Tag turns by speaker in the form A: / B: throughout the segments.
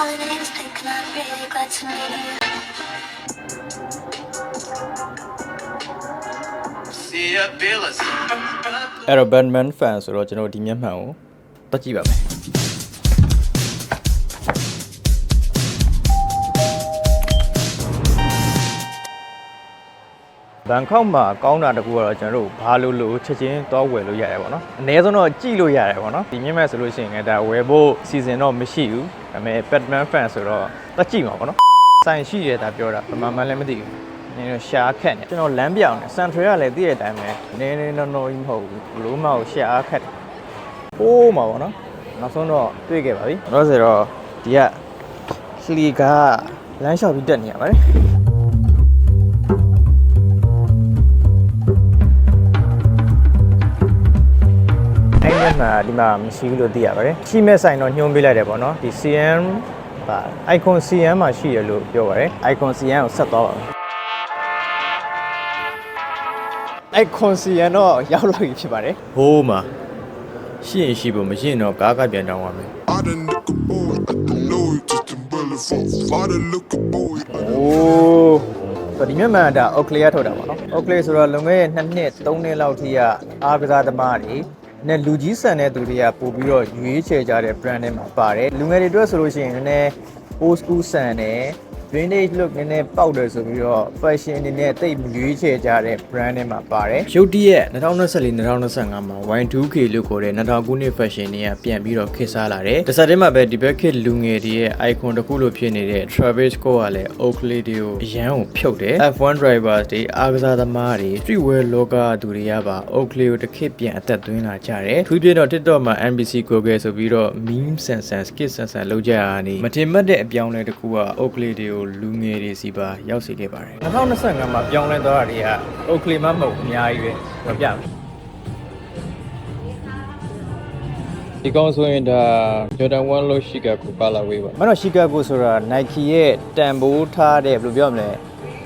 A: Holidays, thinking I'm really glad to meet you.
B: See ya, feel us.
C: အဲ့တော့ Batman fan ဆိုတော့ကျွန်တော်ဒီမျက်မှန်ကိုတက်ကြည့်ပါမယ် ဘန်ကောက်မှာကောင်းတာတကူကတော့ကျွန်တော်တို့ဘာလို့လို့ချက်ချင်းသွားဝယ်လို့ရတယ်ပေါ့နော်အနည်းဆုံးတော့ကြည့်လို့ရတယ်ပေါ့နော်ဒီမြင့်မဲ့ဆိုလို့ရှိရင်လည်းဒါဝယ်ဖို့စီစဉ်တော့မရှိဘူးဒါပေမဲ့ Batman fan ဆိုတော့တက်ကြည့်မှာပေါ့နော်ဆိုင်ရှိရတာပြောတာဘာမှမလည်းမသိဘူးနင်းတော့ရှားခက်နေကျွန်တော်လမ်းပြောင်နေစန်ထရီကလည်းသိတဲ့အတိုင်းပဲနင်းနင်းနော်နော်ကြီးမဟုတ်ဘူးဘလို့မှကိုရှားခက်တယ်ဟိုးမှာပေါ့နော်နောက်ဆုံးတော့တွေ့ခဲ့ပါပြီတော့ဆိုတော့ဒီကခလီကလမ်းလျှောက်ပြီးတက်နေရပါတယ် ဒီမှာဒီမှာမရှိဘူးလို့သိရပါတယ်ရှိမဲ့ဆိုင်တော့ညှိုးပေးလိုက်တယ်ပေါ့နော်ဒီ CM ပါ icon CM မှာရှိရလို့ပြောပါတယ် icon CM ကိုဆက်သွားပါမယ် icon CM တော့ရောက်လာပြီဖြစ်ပါတယ်ဟိုးမှာရှိရင်ရှိဖို့မရှိရင်တော့ကားကပြန်တောင်းပါမယ်
D: I done look a boy, I don't know it, just a bullet for I done look a boy, I
C: โอ้ဆိုဒီမြတ်မှန်ဒါ Oakley ကထုတ်တာပေါ့နော် Oakley ဆိုတော့လွန်ခဲ့တဲ့2နှစ်3နှစ်လောက်ထိကအားကစားသမားတွေ နဲ့လူကြီးဆန်တဲ့သူတွေကပို့ပြီးတော့ရွေးချယ်ကြတဲ့ brand တွေမှာပါတယ်လူငယ်တွေအတွက်ဆိုလို့ရှိရင်နည်းနည်း old school ဆန်တယ် vintage look နည်းနည်းပေါက်တယ်ဆိုပြီးတော့ fashion အနေနဲ့တိတ်မရွေးချယ်ကြတဲ့ brand တွေမှာပါတယ်ရုတ်တရက်2024 2025မှာ Y2K လို့ခေါ်တဲ့2000ခုနှစ် fashion တွေကပြန်ပြီးတော့ခေတ်စားလာတယ်တစ်ဆက်တည်းမှာပဲဒီဘက်ခေတ်လူငယ်တွေရဲ့ icon တစ်ခုလိုဖြစ်နေတဲ့ Travis Scott ကလည်း Oakley တွေကိုအရန်ကိုဖြုတ်တယ် F1 drivers တွေအားကစားသမားတွေ streetwear လောကသူတွေကပါ Oakley ကိုတစ်ခေတ်ပြန်အသက်သွင်းလာကြတယ်သူပြတော့ TikTok မှာ NBC Google ဆိုပြီးတော့ meme ဆန်ဆန် skit ဆန်ဆန်လုပ်ကြရတာနေမတင်မတ်တဲ့အပြောင်းလဲတစ်ခုက Oakley တွေကိုလူငယ်တွေစီပါရောက်စေခဲ့ပါတယ်2025မှာပြောင်းလဲသွားတာတွေက Oakley မှမဟုတ်ဘူးအများကြီးပဲမပြဘူးဒီကောင်ဆိုရင်ဒါ Jordan 1လို့ရှိကကိုပါလာဝေးပါမင်းတို့ရှိကကိုဆိုတာ Nike ရဲ့တန်ဖိုးထားတဲ့ဘယ်လိုပြောမလဲ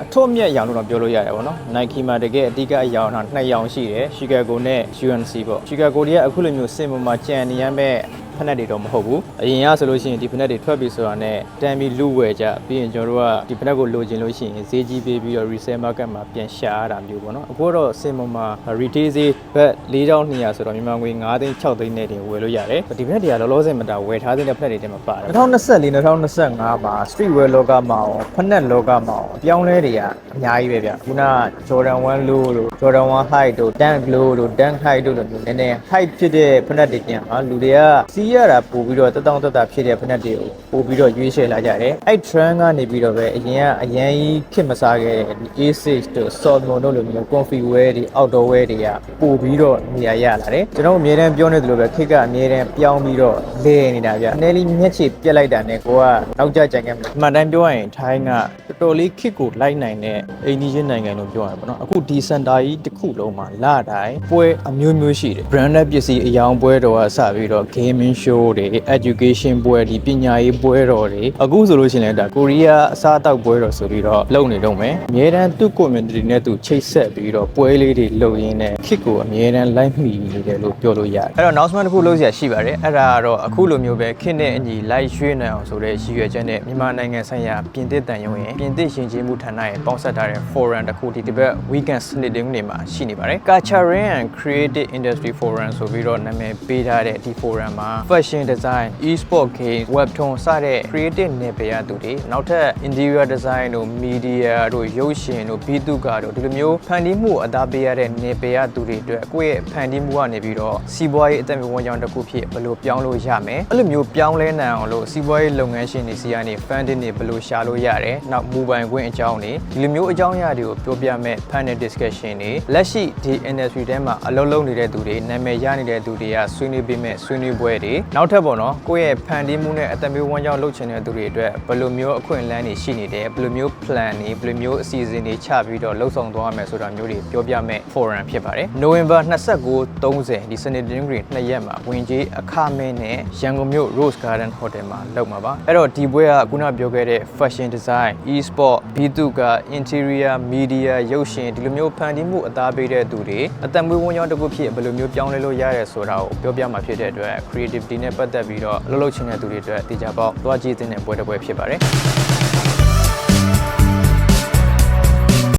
C: အထွတ်အမြတ်အရောင်လို့တော့ပြောလို့ရတယ်ပေါ့နော် Nike မှာတကယ်အဓိကအရောင်ဟာနှစ်ရောင်ရှိတယ် Chicago နဲ့ UNC ပေါ့ Chicago တွေကအခုလိုမျိုးစင်ပေါ်မှာကြံနေရမဲ့ ဖက်နက်တွေတော့မဟုတ်ဘူးအရင်ကဆိုလို့ရှိရင်ဒီဖက်နက်တွေထွက်ပြီဆိုတာနဲ့တန်ပြီးလူဝယ်ကြပြီးရင်ကျွန်တော်တို့ကဒီဖက်နက်ကိုလိုချင်လို့ရှိရင်ဈေးကြီးပေးပြီးတော့ resale market မှာပြန်ရှာရတာမျိုးပေါ့နော်အခုတော့စင်ပေါ်မှာ retail ဈေးဘတ်4200ဆိုတော့မြန်မာငွေ9သိန်း6သိန်းနဲ့တင်ဝယ်လို့ရတယ်ဒီဖက်နက်တွေကလောလောဆယ်မတာဝယ်ထားတဲ့ဖက်နက်တွေထဲမှာပါတယ်2024 2025မှာ streetwear လောကမှာရောဖက်နက်လောကမှာရောအပြောင်းလဲတွေကအများကြီးပဲဗျခုနက Jordan 1 low လို့ Jordan 1 high တို့ Dunk low တို့ Dunk high တို့လိုမျိုးနည်းနည်း high ဖြစ်တဲ့ဖက်နက်တွေပြန်မှာလူတွေကစီးရတာပို့ပြီးတော့တက်တောင့်တက်တာဖြစ်တဲ့ဖက်နက်တွေကိုပို့ပြီးတော့ရွေးချယ်လာကြတယ်အဲ့ trend ကနေပြီးတော့ပဲအရင်ကအရန်ကြီးဖြစ်မစားခဲ့တဲ့ဒီ A6 တို့ Solomon တို့လိုမျိုး comfy wear တွေ outdoor wear တွေကပို့ပြီးတော့နေရာရလာတယ်ကျွန်တော်တို့အများတန်းပြောနေသလိုပဲခေတ်ကအများတန်းပြောင်းပြီးတော့လဲနေတာဗျအနေလေးမျက်ခြေပြက်လိုက်တာနဲ့ကိုကနောက်ကျကြံခဲ့မှာအမှန်တိုင်းပြောရရင်ထိုင်းကတော်တော်လေးခေတ်ကိုလိုက်နိုင်တဲ့အိန္ဒိယနိုင်ငံလို့ပြောရမှာပေါ့နော်အခုဒီစင်တာကြီးတစ်ခုလုံးမှာလတိုင်းပွဲအမျိုးမျိုးရှိတယ် branded ပစ္စည်းအယောင်ပွဲတော်ကစပြီးတော့ gaming show တွေ education ပွဲဒီပညာရေးပွဲတော်တွေအခုဆိုလို့ရှိရင်လည်းဒါကိုရီးယားအစားအသောက်ပွဲတော်ဆိုပြီးတော့လုပ်နေတော့မယ်အများတန်းသူ့ community နဲ့သူချိတ်ဆက်ပြီးတော့ပွဲလေးတွေလုပ်ရင်းနဲ့ခေတ်ကိုအများတန်းလိုက်မိနေတယ်လို့ပြောလို့ရတယ်အဲ့တော့ announcement တစ်ခုလုပ်เสียရှိပါတယ်အဲ့ဒါကတော့အခုလိုမျိုးပဲခေတ်နဲ့အညီ live ရွှေ့နိုင်အောင်ဆိုတဲ့ရည်ရွယ်ချက်နဲ့မြန်မာနိုင်ငံဆိုင်ရာပြင်သစ်တန်ယုံရင်ပြင်သစ်ရှင်ကျေးမှုဌာနရဲ့ပေါင်းစပ်ထားတဲ့ forum တစ်ခုဒီတစ်ပတ် weekend splitting တွေမှာရှိနေပါတယ် Cultural and Creative Industry Forum ဆိုပြီးတော့နာမည်ပေးထားတဲ့ဒီ forum မှာ fashion design e-sport game webtoon စတဲ့ creative နယ်ပယ်ရသူတွေနောက်ထပ် interior design တို့ media တို့ရုပ်ရှင်တို့ဘီတုကာတို့ဒီလိုမျိုးဖန်တီးမှုအသားပေးရတဲ့နယ်ပယ်ရသူတွေအတွက်ကိုယ့်ရဲ့ဖန်တီးမှုကနေပြီးတော့စီးပွားရေးအသက်မွေးဝမ်းကြောင်းတစ်ခုဖြစ်ဘယ်လိုပြောင်းလို့ရမယ်အဲ့လိုမျိုးပြောင်းလဲနိုင်အောင်လို့စီးပွားရေးလုပ်ငန်းရှင်တွေစီကနေ funding တွေဘယ်လိုရှာလို့ရတယ်နောက် mobile ခွင့်အကြောင်းတွေဒီလိုမျိုးအကြောင်းအရာတွေကိုပြောပြမဲ့ panel discussion တွေလက်ရှိဒီ industry ထဲမှာအလုပ်လုပ်နေတဲ့သူတွေနာမည်ရနေတဲ့သူတွေကဆွေးနွေးပေးမဲ့ဆွေးနွေးပွဲတွေနောက်ထပ်ပေါ့နော်ကိုယ့်ရဲ့ဖန်တီးမှုနဲ့အသက်မွေးဝမ်းကြောင်းလုပ်ချင်တဲ့သူတွေအတွက်ဘယ်လိုမျိုးအခွင့်အလမ်းတွေရှိနေတယ်ဘယ်လိုမျိုး plan တွေဘယ်လိုမျိုးအစီအစဉ်တွေချပြီးတော့လှုပ်ဆောင်သွားရမယ်ဆိုတာမျိုးတွေပြောပြမဲ့ forum ဖြစ်ပါတယ်နိုဝင်ဘာ29 30ဒီစနေတင်းဂရီ2ရက်မှာဝင်ကြီးအခမဲနဲ့ရန်ကုန်မြို့ Rose Garden Hotel မှာလုပ်မှာပါအဲ့တော့ဒီပွဲကခုနပြောခဲ့တဲ့ fashion design e e-sport ဘီတုက interior media ရုပ်ရှင်ဒီလိုမျိုးဖန်တီးမှုအသားပေးတဲ့သူတွေအသက်မွေးဝမ်းကြောင်းတစ်ခုဖြစ်ဘယ်လိုမျိုးပြောင်းလဲလို့ရတယ်ဆိုတာကိုပြောပြမှာဖြစ်တဲ့အတွက် creativity နဲ့ပတ်သက်ပြီးတော့အလုပ်လုပ်ချင်တဲ့သူတွေအတွက်တေချာပေါက်သွားကြည့်တဲ့ပွဲတစ်ပွဲဖြစ်ပါတယ်